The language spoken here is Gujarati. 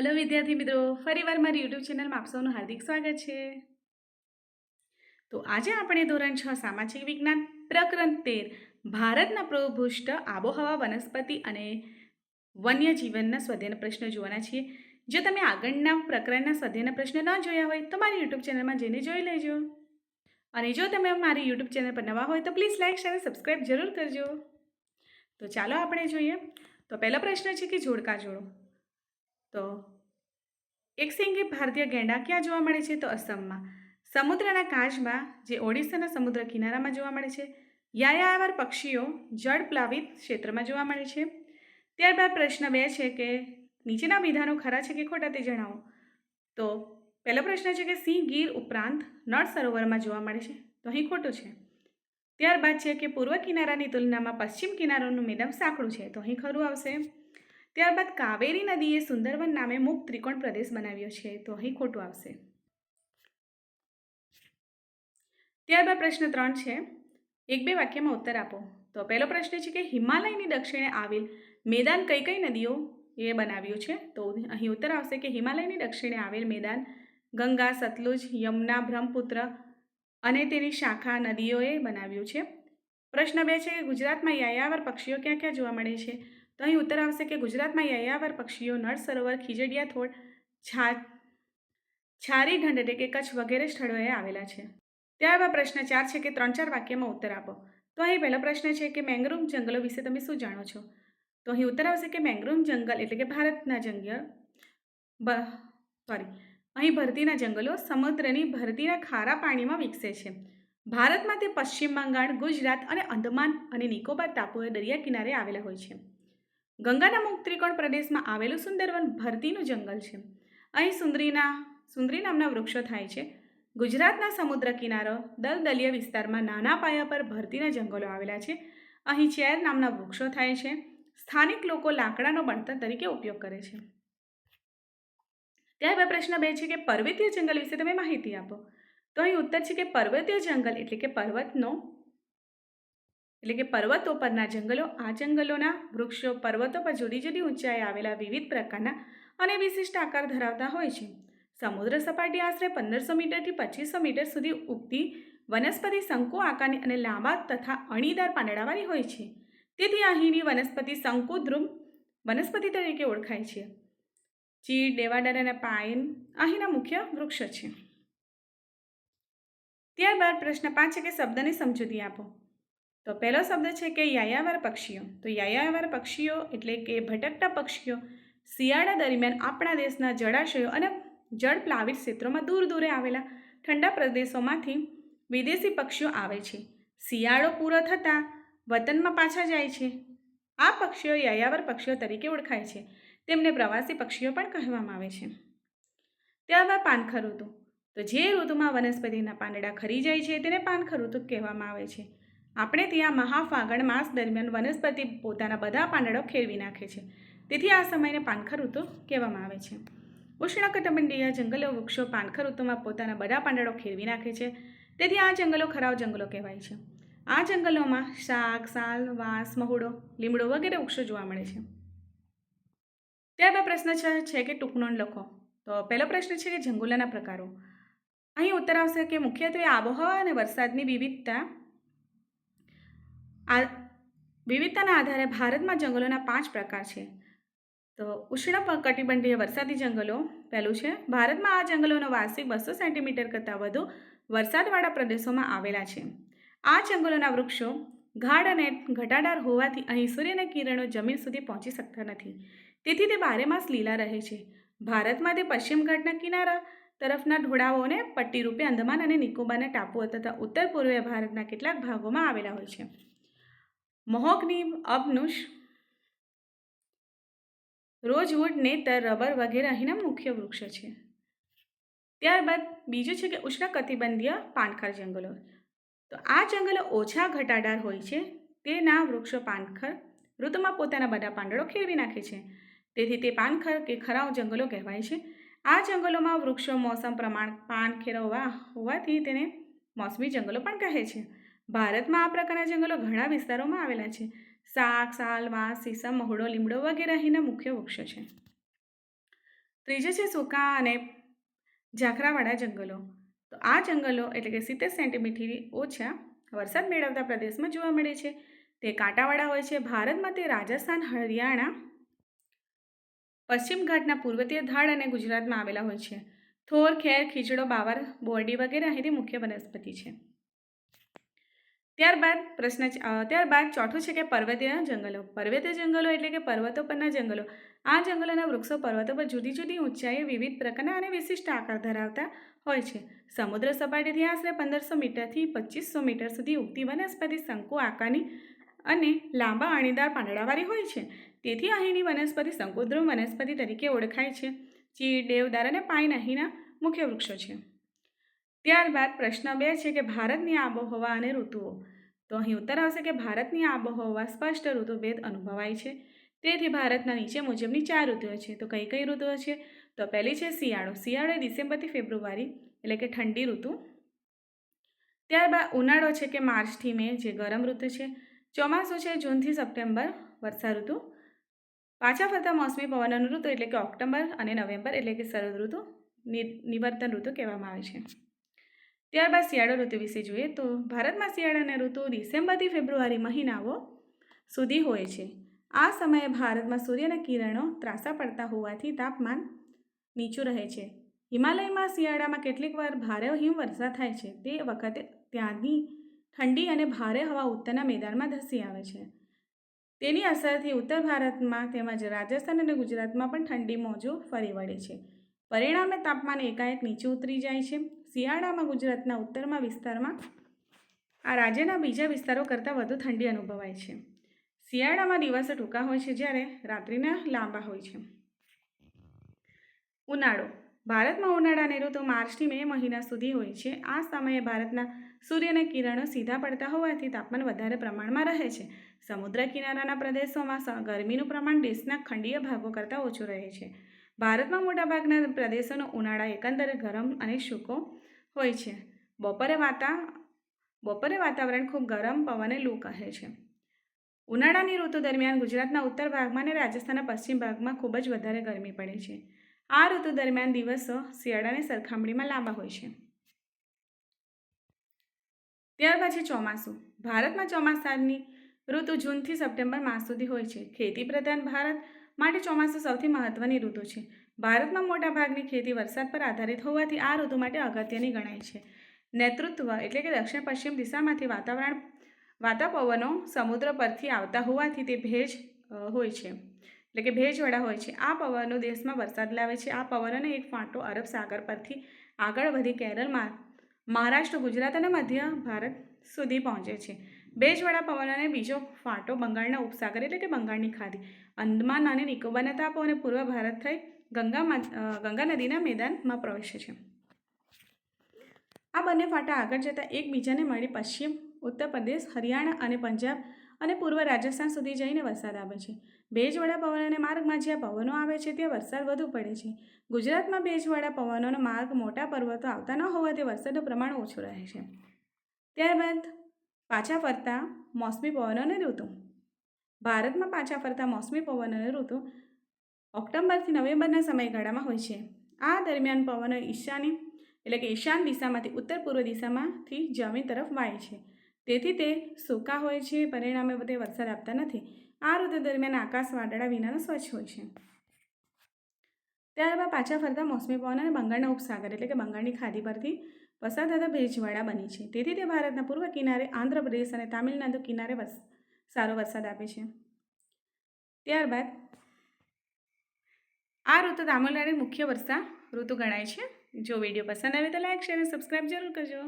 હલો વિદ્યાર્થી મિત્રો. ફરીવાર મારી યુટ્યુબ ચેનલમાં આપ સૌનું હાર્દિક સ્વાગત છે. તો આજે આપણે ધોરણ છ સામાજિક વિજ્ઞાન પ્રકરણ તેર, ભારતના પ્રભુષ્ટ આબોહવા વનસ્પતિ અને વન્ય જીવનના સ્વાધ્યાયના પ્રશ્નો જોવાના છીએ. જો તમે આગળના પ્રકરણના સ્વાધ્યાયના પ્રશ્નો ન જોયા હોય, તો મારી યુટ્યુબ ચેનલમાં જઈને જોઈ લેજો. અને જો તમે મારી યુટ્યુબ ચેનલ પર નવા હોય, તો પ્લીઝ લાઇક શેર સબસ્ક્રાઈબ જરૂર કરજો. તો ચાલો આપણે જોઈએ. તો પહેલો પ્રશ્ન છે કે જોડકા જોડો? તો એકસિંગી ભારતીય ગેંડા ક્યાં જોવા મળે છે? તો અસમમાં. સમુદ્રના કાચમાં, જે ઓડિશાના સમુદ્ર કિનારામાં જોવા મળે છે, યાયાવર પક્ષીઓ જળ પ્લાવિત ક્ષેત્રમાં જોવા મળે છે. ત્યારબાદ પ્રશ્ન બે છે કે, નીચેના વિધાનો ખરા છે કે ખોટા તે જણાવો? તો પહેલો પ્રશ્ન છે કે, સિંહ ગીર ઉપરાંત નળ સરોવરમાં જોવા મળે છે. તો અહીં ખોટું છે. ત્યારબાદ છે કે, પૂર્વ કિનારાની તુલનામાં પશ્ચિમ કિનારાનું મેદાન સાંકડું છે. તો અહીં ખરું આવશે. ત્યારબાદ કાવેરી નદીએ સુંદરવન નામે મુક્ત ત્રિકોણ પ્રદેશ બનાવ્યો છે. તો અહીં ખોટું આવશે. ત્યારબાદ પ્રશ્ન ત્રણ છે. એક બે વાક્યમાં ઉત્તર આપો. તો પહેલો પ્રશ્ન છે કે હિમાલયની દક્ષિણે આવેલ મેદાન કઈ કઈ નદીઓ એ બનાવ્યું છે? તો અહીં ઉત્તર આવશે કે હિમાલયની દક્ષિણે આવેલ મેદાન ગંગા, સતલુજ, યમુના, બ્રહ્મપુત્ર અને તેની શાખા નદીઓએ બનાવ્યું છે. પ્રશ્ન બે છે કે ગુજરાતમાં યાયાવર પક્ષીઓ ક્યાં ક્યાં જોવા મળે છે? તો અહીં ઉત્તર આવશે કે ગુજરાતમાં યાયાવર પક્ષીઓ, નળ સરોવર, ખીજડીયા થોડ છા, છારી ઢંઢ એટલે કે કચ્છ વગેરે સ્થળોએ આવેલા છે. ત્યારબાદ પ્રશ્ન ચાર છે કે ત્રણ ચાર વાક્યમાં ઉત્તર આપો. તો અહીં પહેલો પ્રશ્ન છે કે મેંગ્રુવ જંગલો વિશે તમે શું જાણો છો? તો અહીં ઉત્તર આવશે કે મેંગ્રુવ જંગલ એટલે કે ભારતના જંગલ, બ સોરી અહીં ભરતીના જંગલો સમુદ્રની ભરતીના ખારા પાણીમાં વિકસે છે. ભારતમાં તે પશ્ચિમ બંગાળ, ગુજરાત અને અંદમાન અને નિકોબાર ટાપુએ દરિયા કિનારે આવેલા હોય છે. ગંગાના મુખ ત્રિકોણ પ્રદેશમાં આવેલું સુંદરવન ભરતીનું જંગલ છે. અહીં સુંદરીના, સુંદરી નામના વૃક્ષો થાય છે. ગુજરાતના સમુદ્ર કિનારો, દલદલીય વિસ્તારમાં નાના પાયા પર ભરતીના જંગલો આવેલા છે. અહીં ચેર નામના વૃક્ષો થાય છે. સ્થાનિક લોકો લાકડાનો બણતર તરીકે ઉપયોગ કરે છે. ત્યારબાદ પ્રશ્ન બે છે કે પર્વતીય જંગલ વિશે તમે માહિતી આપો. તો અહીં ઉત્તર છે કે પર્વતીય જંગલ એટલે કે પર્વતનો એટલે કે પર્વતો પરના જંગલો, આ જંગલોના વૃક્ષો, પર્વતો પર જુદી જુદી ઊંચાઈએ આવેલા વિવિધ પ્રકારના અને વિશિષ્ટ આકાર ધરાવતા હોય છે. સમુદ્ર સપાટી આશરે પંદરસો મીટરથી પચીસો મીટર સુધી ઉગતી વનસ્પતિ શંકુ આકારની અને લાંબા તથા અણીદાર પાંદડાવાળી હોય છે. તેથી અહીંની વનસ્પતિ શંકુદ્રુમ વનસ્પતિ તરીકે ઓળખાય છે. ચીડ દેવાડર અને પાયન અહીંના મુખ્ય વૃક્ષ છે. ત્યારબાદ પ્રશ્ન પાંચ છે કે શબ્દની સમજૂતી આપો. તો પહેલો શબ્દ છે કે યાયાવર પક્ષીઓ. તો યાયાવર પક્ષીઓ એટલે કે ભટકતા પક્ષીઓ શિયાળા દરમિયાન આપણા દેશના જળાશયો અને જળ પ્લાવિત ક્ષેત્રોમાં દૂર દૂરે આવેલા ઠંડા પ્રદેશોમાંથી વિદેશી પક્ષીઓ આવે છે. શિયાળો પૂરો થતાં વતનમાં પાછા જાય છે. આ પક્ષીઓ યાયાવર પક્ષીઓ તરીકે ઓળખાય છે. તેમને પ્રવાસી પક્ષીઓ પણ કહેવામાં આવે છે. ત્યારબાદ પાનખર ઋતુ. તો જે ઋતુમાં વનસ્પતિના પાંદડા ખરી જાય છે તેને પાનખર ઋતુ કહેવામાં આવે છે. આપણે ત્યાં મહાફાગણ માસ દરમિયાન વનસ્પતિ પોતાના બધા પાંદડો ખેરવી નાખે છે. તેથી આ સમયને પાનખર ઋતુ કહેવામાં આવે છે. ઉષ્ણકટિબંધીય જંગલો વૃક્ષો પાનખર ઋતુમાં પોતાના બધા પાંદડો ખેરવી નાખે છે. તેથી આ જંગલો ખરાવ જંગલો કહેવાય છે. આ જંગલોમાં શાક, સાલ, વાંસ, મહુડો, લીમડો વગેરે વૃક્ષો જોવા મળે છે. ત્યારબાદ પ્રશ્ન છે કે ટૂંકનોંધ લખો. તો પહેલો પ્રશ્ન છે કે જંગલોના પ્રકારો. અહીં ઉત્તર આવશે કે મુખ્યત્વે આબોહવા અને વરસાદની વિવિધતા આ વિવિધતાના આધારે ભારતમાં જંગલોના પાંચ પ્રકાર છે. તો ઉષ્ણ કટિબંધીય વરસાદી જંગલો પહેલું છે. ભારતમાં આ જંગલોનો વાર્ષિક બસો સેન્ટીમીટર કરતાં વધુ વરસાદવાળા પ્રદેશોમાં આવેલા છે. આ જંગલોના વૃક્ષો ગાઢ અને ઘટાડાર હોવાથી અહીં સૂર્યના કિરણો જમીન સુધી પહોંચી શકતા નથી. તેથી તે બારેમાસ લીલા રહે છે. ભારતમાં તે પશ્ચિમ ઘાટના કિનારા તરફના ઢોળાવોને પટ્ટી રૂપે અંદમાન અને નિકોબારના ટાપુઓ તથા ઉત્તર પૂર્વીય ભારતના કેટલાક ભાગોમાં આવેલા હોય છે. મહોગની અબનુષ રોજવુડ નેતર રબર વગેરે અહીંના મુખ્ય વૃક્ષો છે. ત્યારબાદ બીજું છે કે ઉષ્ણકટિબંધીય પાનખર જંગલો. તો આ જંગલો ઓછા ઘટાડાર હોય છે, તેના વૃક્ષો પાનખર ઋતુમાં પોતાના બધા પાંદડો ખેરવી નાખે છે. તેથી તે પાનખર કે ખરાવ જંગલો કહેવાય છે. આ જંગલોમાં વૃક્ષો મોસમ પ્રમાણ પાન ખેરવવા હોવાથી તેને મોસમી જંગલો પણ કહે છે. ભારતમાં આ પ્રકારના જંગલો ઘણા વિસ્તારોમાં આવેલા છે. શાક સાલ, વાંસ, સીસમ, મહુડો, લીમડો વગેરે અહીંના મુખ્ય વૃક્ષો છે. ત્રીજું છે સૂકા અને ઝાખરાવાળા જંગલો. તો આ જંગલો એટલે કે સિત્તેર સેન્ટીમીટરથી ઓછા વરસાદ મેળવતા પ્રદેશમાં જોવા મળે છે. તે કાંટાવાળા હોય છે. ભારતમાં તે રાજસ્થાન, હરિયાણા, પશ્ચિમ ઘાટના પૂર્વતીય ધાડ અને ગુજરાતમાં આવેલા હોય છે. થોર, ખેર ખીચડો બાવર, બોરડી વગેરે અહીંથી મુખ્ય વનસ્પતિ છે. ત્યારબાદ પ્રશ્ન ત્યારબાદ ચોથું છે કે પર્વતીય જંગલો. પર્વતીય જંગલો એટલે કે પર્વતો પરના જંગલો. આ જંગલોના વૃક્ષો પર્વતો પર જુદી જુદી ઊંચાઈએ વિવિધ પ્રકારના અને વિશિષ્ટ આકાર ધરાવતા હોય છે. સમુદ્ર સપાટીથી આશરે પંદરસો મીટરથી પચીસો મીટર સુધી ઉગતી વનસ્પતિ શંકુ આકારની અને લાંબા અણીદાર પાંદડાવાળી હોય છે. તેથી અહીંની વનસ્પતિ શંકુદ્રુમ વનસ્પતિ તરીકે ઓળખાય છે. ચીડ, દેવદાર અને પાઇન અહીંના મુખ્ય વૃક્ષો છે. ત્યારબાદ પ્રશ્ન બે છે કે ભારતની આબોહવા અને ઋતુઓ. તો અહીં ઉત્તર આવશે કે ભારતની આબોહવા સ્પષ્ટ ઋતુભેદ અનુભવાય છે. તેથી ભારતના નીચે મુજબની ચાર ઋતુઓ છે. તો કઈ કઈ ઋતુઓ છે? તો પહેલી છે શિયાળો. શિયાળો ડિસેમ્બરથી ફેબ્રુઆરી, એટલે કે ઠંડી ઋતુ. ત્યારબાદ ઉનાળો છે કે માર્ચથી મે, જે ગરમ ઋતુ છે. ચોમાસું છે જૂનથી સપ્ટેમ્બર વર્ષા ઋતુ. પાછા ફરતા મોસમી પવનનું ઋતુ એટલે કે ઓક્ટોબર અને નવેમ્બર, એટલે કે શરદ ઋતુ. નિવર્તન ઋતુ કહેવામાં આવે છે. ત્યારબાદ શિયાળો ઋતુ વિશે જોઈએ તો ભારતમાં શિયાળાની ઋતુ ડિસેમ્બરથી ફેબ્રુઆરી મહિનાઓ સુધી હોય છે. આ સમયે ભારતમાં સૂર્યના કિરણો ત્રાસા પડતા હોવાથી તાપમાન નીચું રહે છે. હિમાલયમાં શિયાળામાં કેટલીક વાર ભારે હિમવર્ષા થાય છે. તે વખતે ત્યાંની ઠંડી અને ભારે હવા ઉત્તરના મેદાનમાં ધસી આવે છે. તેની અસરથી ઉત્તર ભારતમાં તેમજ રાજસ્થાન અને ગુજરાતમાં પણ ઠંડી મોજું ફરી વળે છે. પરિણામે તાપમાન એકાએક નીચે ઉતરી જાય છે. શિયાળામાં ગુજરાતના ઉત્તરમાં વિસ્તારમાં આ રાજ્યના બીજા વિસ્તારો કરતાં વધુ ઠંડી અનુભવાય છે. શિયાળામાં દિવસો ટૂંકા હોય છે જ્યારે રાત્રિના લાંબા હોય છે. ઉનાળો. ભારતમાં ઉનાળાની ઋતુ માર્ચથી મે મહિના સુધી હોય છે. આ સમયે ભારતના સૂર્યના કિરણો સીધા પડતા હોવાથી તાપમાન વધારે પ્રમાણમાં રહે છે. સમુદ્ર કિનારાના પ્રદેશોમાં ગરમીનું પ્રમાણ દેશના ખંડીય ભાગો કરતાં ઓછું રહે છે. ભારતમાં મોટાભાગના પ્રદેશોનો ઉનાળા એકંદરે ગરમ અને સૂકો હોય છે. બપોરે વાતા, બપોરે વાતાવરણ ખૂબ ગરમ પવને લૂ કહે છે. ઉનાળાની ઋતુ દરમિયાન ગુજરાતના ઉત્તર ભાગમાં અને રાજસ્થાનના પશ્ચિમ ભાગમાં ખૂબ જ વધારે ગરમી પડે છે. આ ઋતુ દરમિયાન દિવસો શિયાળાની સરખામણીમાં લાંબા હોય છે. ત્યાર પછી ચોમાસું. ભારતમાં ચોમાસાની ઋતુ જૂનથી સપ્ટેમ્બર માસ સુધી હોય છે. ખેતી પ્રધાન ભારત માટે ચોમાસું સૌથી મહત્ત્વની ઋતુ છે. ભારતમાં મોટાભાગની ખેતી વરસાદ પર આધારિત હોવાથી આ ઋતુ માટે અગત્યની ગણાય છે. નેતૃત્વ એટલે કે દક્ષિણ પશ્ચિમ દિશામાંથી વાતાવરણ વાતા પવનો સમુદ્ર પરથી આવતા હોવાથી તે ભેજ હોય છે. એટલે કે ભેજવાળા હોય છે. આ પવનો દેશમાં વરસાદ લાવે છે. આ પવનોને એક ફાંટો અરબ સાગર પરથી આગળ વધી કેરળમાં, મહારાષ્ટ્ર, ગુજરાત અને મધ્ય ભારત સુધી પહોંચે છે. ભેજવાળા પવનોને બીજો ફાંટો બંગાળના ઉપસાગર એટલે કે બંગાળની ખાડી. અંદમાન અને નિકોબારના તાપો અને પૂર્વ ભારત થઈ ગંગામાં ગંગા નદીના મેદાનમાં પ્રવેશે છે. આ બંને ફાટા આગળ જતાં એકબીજાને મળી પશ્ચિમ, ઉત્તર પ્રદેશ, હરિયાણા અને પંજાબ અને પૂર્વ રાજસ્થાન સુધી જઈને વરસાદ આવે છે. ભેજવાળા પવનોના માર્ગમાં જ્યાં પવનો આવે છે ત્યાં વરસાદ વધુ પડે છે. ગુજરાતમાં ભેજવાળા પવનોનો માર્ગ મોટા પર્વતો આવતા ન હોવાથી વરસાદનું પ્રમાણ ઓછું રહે છે. ત્યારબાદ પાછા ફરતા મોસમી પવનોની ઋતુ. ભારતમાં પાછા ફરતા મોસમી પવનોની ઋતુ ઓક્ટોબરથી નવેમ્બરના સમયગાળામાં હોય છે. આ દરમિયાન પવનો ઈશાની એટલે કે ઈશાન દિશામાંથી ઉત્તર પૂર્વ દિશામાંથી જમીન તરફ વાય છે. તેથી તે સૂકા હોય છે, પરિણામે તે વરસાદ આપતા નથી. આ ઋતુ દરમિયાન આકાશ વાદળા વિનાનો સ્વચ્છ હોય છે. ત્યારબાદ પાછા ફરતા મોસમી પવન અને બંગાળના ઉપસાગર એટલે કે બંગાળની ખાડી પરથી પસાર થતા ભેજવાળા બની છે. તેથી તે ભારતના પૂર્વ કિનારે આંધ્રપ્રદેશ અને તામિલનાડુ કિનારે સારો વરસાદ આપે છે. ત્યારબાદ, આ ઋતુ તામિલનાડુ મુખ્ય વર્ષા ઋતુ ગણાય છે. જો વીડિયો પસંદ આવે તો લાઈક, શેર અને સબસ્ક્રાઈબ જરૂર કરજો.